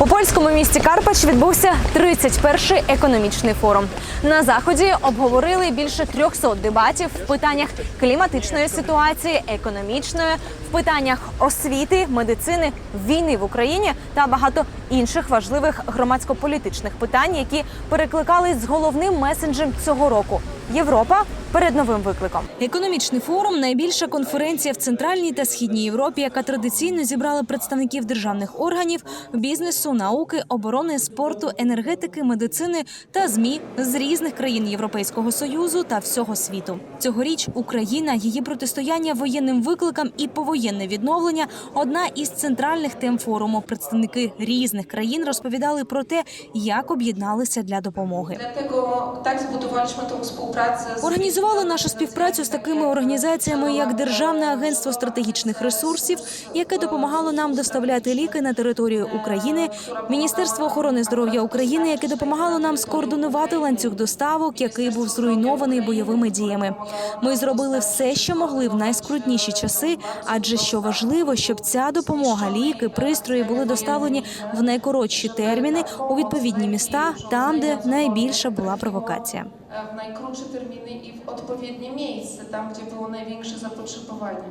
У польському місті Карпач відбувся 31-й економічний форум. На заході обговорили більше 300 дебатів в питаннях кліматичної ситуації, економічної, питаннях освіти, медицини, війни в Україні та багато інших важливих громадсько-політичних питань, які перекликались з головним месенджем цього року Європа перед новим викликом. Економічний форум найбільша конференція в центральній та східній Європі, яка традиційно зібрала представників державних органів, бізнесу, науки, оборони, спорту, енергетики, медицини та змі з різних країн Європейського союзу та всього світу. Цьогоріч Україна, її протистояння воєнним викликам і повоєнне відновлення одна із центральних тем форуму. Представники різних країн розповідали про те, як об'єдналися для допомоги. Організували нашу співпрацю з такими організаціями, як Державне агентство стратегічних ресурсів, яке допомагало нам доставляти ліки на територію України, Міністерство охорони здоров'я України, яке допомагало нам скоординувати ланцюг доставок, який був зруйнований бойовими діями. Ми зробили все, що могли в найскрутніші часи, адже що важливо, щоб ця допомога, ліки, пристрої були доставлені в найкоротші терміни у відповідні міста, там, де найбільша була провокація. В найкоротші терміни і в відповідні місця, там де було найбільше zapotrzebowanie.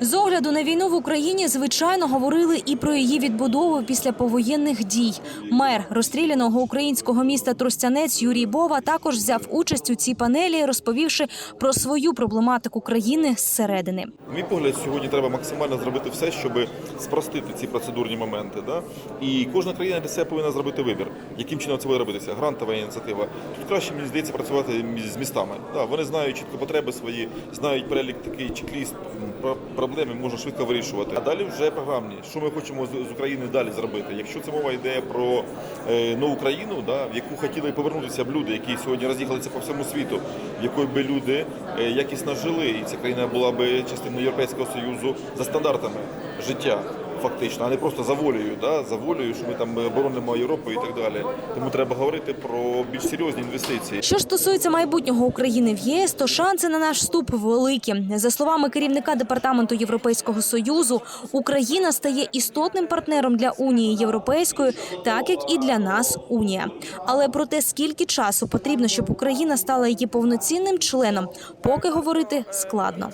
З огляду на війну в Україні, звичайно, говорили і про її відбудову після повоєнних дій. Мер розстріляного українського міста Тростянець Юрій Бова також взяв участь у цій панелі, розповівши про свою проблематику країни зсередини. Мій погляд, сьогодні треба максимально зробити все, щоб спростити ці процедурні моменти. Да? І кожна країна для себе повинна зробити вибір, яким чином це буде робитися. Грантова ініціатива. Тут краще мені здається працювати з містами. Да, вони знають чітко потреби свої, знають перелік такий чек-ліст про- проблеми, можна швидко вирішувати. А далі вже програмні. Що ми хочемо з України далі зробити? Якщо це мова йде про е, нову країну, да, в яку хотіли повернутися б люди, які сьогодні роз'їхалися по всьому світу, в якої би люди е, якісно жили, і ця країна була би частиною Європейського Союзу за стандартами життя. Фактично, а не просто за волею, да, за волею, що ми там е, боронимо Європу і так далі. Тому треба говорити про більш серйозні інвестиції. Що стосується майбутнього України в ЄС, то шанси на наш вступ великі. За словами керівника департаменту Європейського союзу, Україна стає істотним партнером для Унії Європейської, так як і для нас Унія. Але про те, скільки часу потрібно, щоб Україна стала її повноцінним членом, поки говорити складно.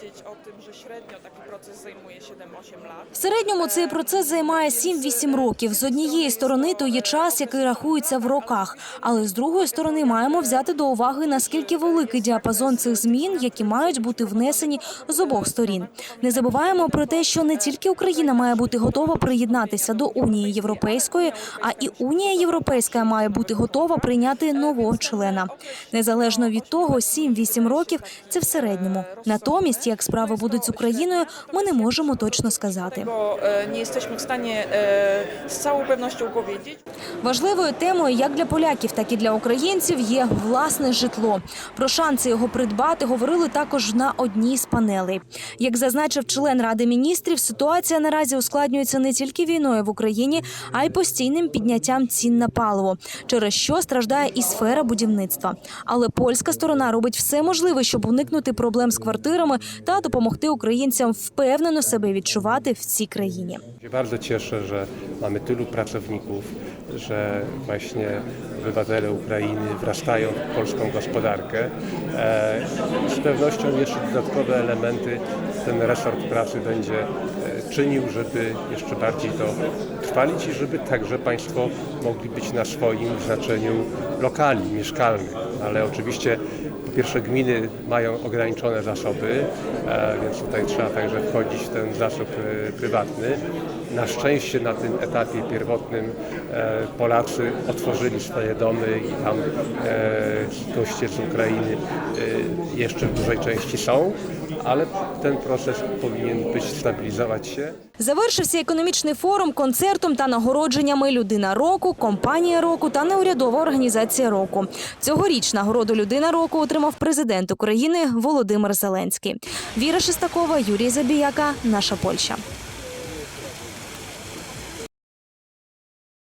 Powiedzieć o tym, że średnio taki proces zajmuje 7-8 lat. В середньому цей процес займає 7-8 років. З однієї сторони, то є час, який рахується в роках. Але з другої сторони, маємо взяти до уваги наскільки великий діапазон цих змін, які мають бути внесені з обох сторін. Не забуваємо про те, що не тільки Україна має бути готова приєднатися до Унії Європейської, а і Унія Європейська має бути готова прийняти нового члена. Незалежно від того, 7-8 років це в середньому. Натомість, як справи будуть з Україною, ми не можемо точно сказати. Bo e, nie jesteśmy w stanie e. Важливою темою як для поляків, так і для українців є власне житло. Про шанси його придбати говорили також на одній з панелей. Як зазначив член ради міністрів, ситуація наразі ускладнюється не тільки війною в Україні, а й постійним підняттям цін на паливо, через що страждає і сфера будівництва. Але польська сторона робить все можливе, щоб уникнути проблем з квартирами та допомогти українцям впевнено себе відчувати в цій країні. bardzo cieszę, że mamy tylu pracowników, że właśnie obywatele Ukrainy wrastają w polską gospodarkę. E, Z pewnością jeszcze dodatkowe elementy ten resort pracy będzie e, czynił, żeby jeszcze bardziej to trwalić i żeby także Państwo mogli być na swoim znaczeniu lokali mieszkalnych. Ale oczywiście po pierwsze gminy mają ograniczone zasoby, e, więc tutaj trzeba także wchodzić w ten zasób e, prywatny. Na szczęście na tym etapie pierwotnym e, Polacy otworzyli swoje domy i tam ci goście z Ukrainy jeszcze w dużej części są, ale ten proces powinien być stabilizować się. Завершився економічний форум концертом та нагородженнями Людина року, компанія року та неурядова організація року. Цьогоріч нагороду Людина року отримав президент України Володимир Зеленський. Віра Шестакова, Юрій Забіяка, наша Польща.